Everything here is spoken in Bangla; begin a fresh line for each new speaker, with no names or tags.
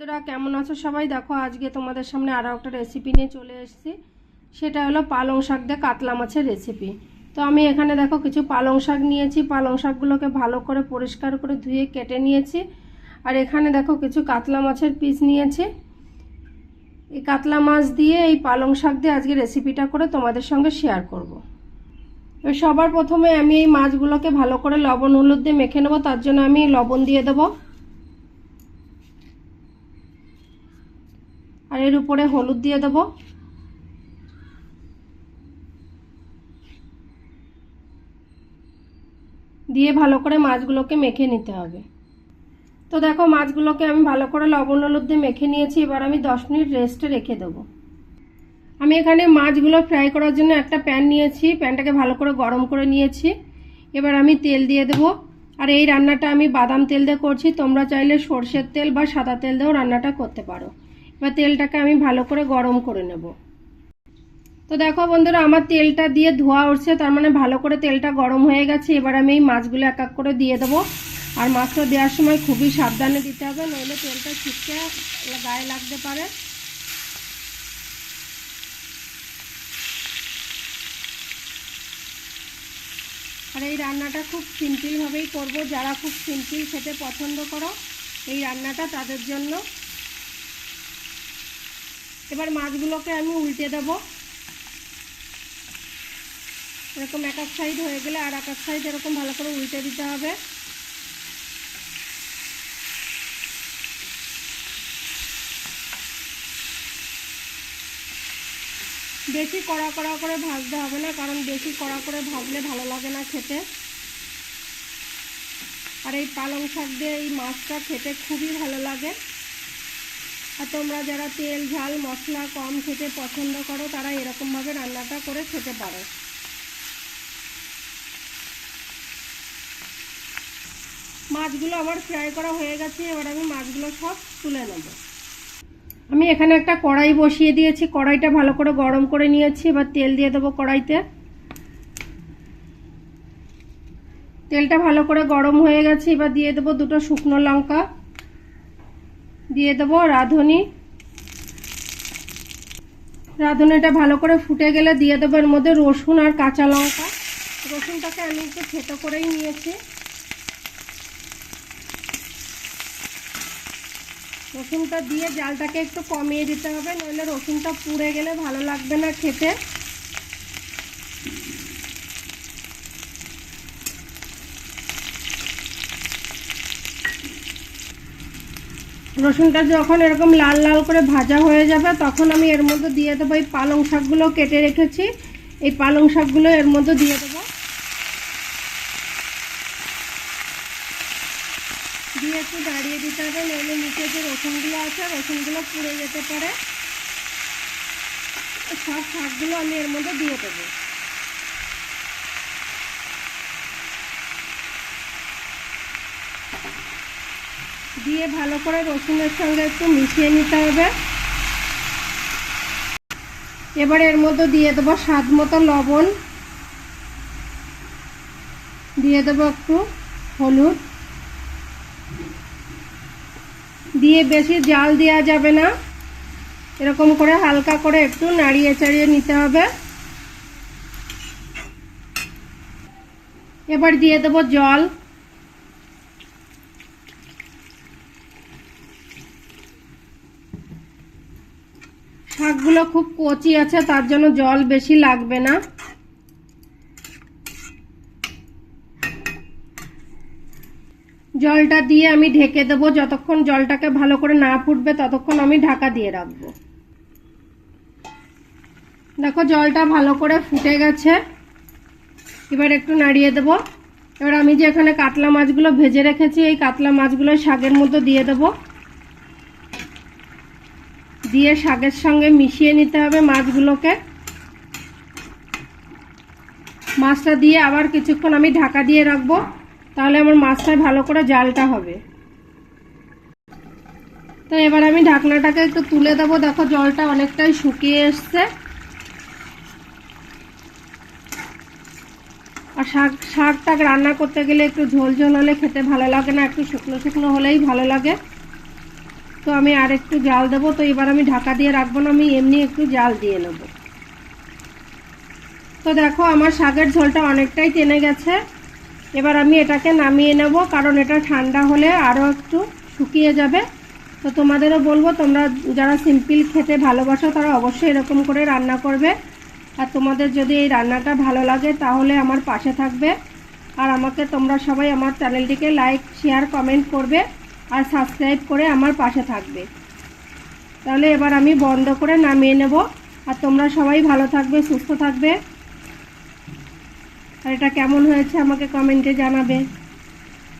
বন্ধুরা, কেমন আছো সবাই? দেখো, আজকে তোমাদের সামনে আরও একটা রেসিপি নিয়ে চলে এসেছি। সেটা হলো পালং শাক দিয়ে কাতলা মাছের রেসিপি তো আমি এখানে দেখো, কিছু পালং শাক নিয়েছি। পালং শাকগুলোকে ভালো করে পরিষ্কার করে ধুয়ে কেটে নিয়েছি। আর এখানে দেখো, কিছু কাতলা মাছের পিস নিয়েছি। এই কাতলা মাছ দিয়ে এই পালং শাক দিয়ে আজকে রেসিপিটা করে তোমাদের সঙ্গে শেয়ার করব। সবার প্রথমে আমি এই মাছগুলোকে ভালো করে লবণ হলুদ দিয়ে মেখে নেব। তার জন্য আমি লবণ দিয়ে দেবো। আর এর উপরে হলুদ দিয়ে দেব। দিয়ে ভালো করে মাছগুলোকে মেখে নিতে হবে। তো দেখো মাছগুলোকে আমি ভালো করে লবণ হলুদ দিয়ে মেখে নিয়েছি, এবার আমি দশ মিনিট রেস্টে রেখে দেবো। আমি এখানে মাছগুলো ফ্রাই করার জন্য একটা প্যান নিয়েছি প্যানটাকে ভালো করে গরম করে নিয়েছি। এবার আমি তেল দিয়ে দেবো। আর এই রান্নাটা আমি বাদাম তেল দিয়ে করছি, তোমরা চাইলে সর্ষের তেল বা সাদা তেল দিয়েও রান্নাটা করতে পারো। এবার তেলটাকে আমি ভালো করে গরম করে নেব। তো দেখো বন্ধুরা, আমার তেলটা দিয়ে ধোয়া উঠছে, তার মানে ভালো করে তেলটা গরম হয়ে গেছে। এবার আমি এই মাছগুলো এক এক করে দিয়ে দেবো। আর মাছটা দেওয়ার সময় খুবই সাবধানে দিতে হবে, নইলে তেলটা ছিটকে গায়ে লাগতে পারে। আর এই রান্নাটা খুব সিম্পলভাবেই করব। যারা খুব সিম্পল খেতে পছন্দ করো, এই রান্নাটা তাদের জন্য। এবার মাছগুলোকে আমি উল্টে দেব। এরকম এক এক সাইড হয়ে গেলে আর এক এক সাইড এরকম ভালো করে উল্টে দিতে হবে। বেশি কড়া কড়া করে ভাজতে হবে না, কারণ বেশি কড়া করে ভাজলে ভালো লাগে না খেতে। আর এই পালং শাক দিয়ে এই মাছটা খেতে খুবই ভালো লাগে। আর তোমরা যারা তেল, ঝাল, মশলা কম খেতে পছন্দ করো, তারা এরকমভাবে রান্নাটা করে খেতে পারো। মাছগুলো আমার ফ্রাই করা হয়ে গেছে, এবার আমি মাছগুলো সব তুলে নেব। আমি এখানে একটা কড়াই বসিয়ে দিয়েছি, কড়াইটা ভালো করে গরম করে নিয়েছি, এবার তেল দিয়ে দেবো কড়াইতে। তেলটা ভালো করে গরম হয়ে গেছে, এবার দিয়ে দেবো দুটো শুকনো লঙ্কা। দিয়ে দেবো রাঁধুনি। রাঁধুনিটা ভালো করে ফুটে গেলে দিয়ে দেবো এর মধ্যে রসুন আর কাঁচা লঙ্কা। রসুনটাকে আমি একটু থেতো করেই নিয়েছি। রসুনটা দিয়ে জালটাকে একটু কমিয়ে দিতে হবে, নইলে রসুনটা পুড়ে গেলে ভালো লাগবে না খেতে। রসুনটা যখন এরকম লাল লাল করে ভাজা হয়ে যাবে, তখন আমি এর মধ্যে দিয়ে দেবো এই পালং শাকগুলো কেটে রেখেছি। এই পালং শাকগুলো এর মধ্যে দিয়ে দেবো। দিয়ে একটু দাঁড়িয়ে দিতে হবে, নইলে নিচে যে রসুনগুলো আছে, রসুনগুলো পুড়ে যেতে পারে। সব শাকগুলো আমি এর মধ্যে দিয়ে দেবো। দিয়ে ভালো করে রসুনের সঙ্গে একটু মিশিয়ে নিতে হবে। এবার এর মধ্যে দিয়ে দেবো স্বাদ মতো লবণ। দিয়ে দেবো একটু হলুদ। দিয়ে বেশি জাল দেওয়া যাবে না। এরকম করে হালকা করে একটু নাড়িয়ে চাড়িয়ে নিতে হবে। এবার দিয়ে দেবো জল। শাকগুলো খুব কচি আছে, তার জন্য জল বেশি লাগবে না। জলটা দিয়ে আমি ঢেকে দেবো, যতক্ষণ জলটাকে ভালো করে না ফুটবে ততক্ষণ আমি ঢাকা দিয়ে রাখব। দেখো, জলটা ভালো করে ফুটে গেছে। এবার একটু নাড়িয়ে দেবো। এবার আমি যে এখানে কাতলা মাছগুলো ভেজে রেখেছি, এই কাতলা মাছগুলো শাকের মধ্যে দিয়ে দেবো। দিয়ে শাকের সঙ্গে মিশিয়ে নিতে হবে মাছগুলোকে। মাছটা দিয়ে আবার কিছুক্ষণ আমি ঢাকা দিয়ে রাখব, তাহলে আমার মাছটায় ভালো করে জালটা হবে। তো এবার আমি ঢাকনাটাকে একটু তুলে দেবো, দেখো জলটা অনেকটাই শুকিয়ে এসছে। আর শাক শাক টাক রান্না করতে গেলে একটু ঝোল ঝোল হলে খেতে ভালো লাগে না, একটু শুকনো শুকনো হলেই ভালো লাগে। তো আমি আর একটু জাল দেবো, তো এবার আমি ঢাকা দিয়ে রাখব না, আমি এমনি একটু জাল দিয়ে নেব। তো দেখো, আমার শাকের ঝোলটা অনেকটাই টেনে গেছে। এবার আমি এটাকে নামিয়ে নেব, কারণ এটা ঠান্ডা হলে আরও একটু শুকিয়ে যাবে। তো তোমাদেরও বলব, তোমরা যারা সিম্পল খেতে ভালোবাসো, তারা অবশ্যই এরকম করে রান্না করবে। আর তোমাদের যদি এই রান্নাটা ভালো লাগে, তাহলে আমার পাশে থাকবে। আর আমাকে তোমরা সবাই আমার চ্যানেলটিকে লাইক, শেয়ার, কমেন্ট করবে। আর সাবস্ক্রাইব করে আমার পাশে থাকবে। তাহলে এবার আমি বন্ধ করে নামিয়ে নেব। আর তোমরা সবাই ভালো থাকবে, সুস্থ থাকবে। আর এটা কেমন হয়েছে আমাকে কমেন্টে জানাবে।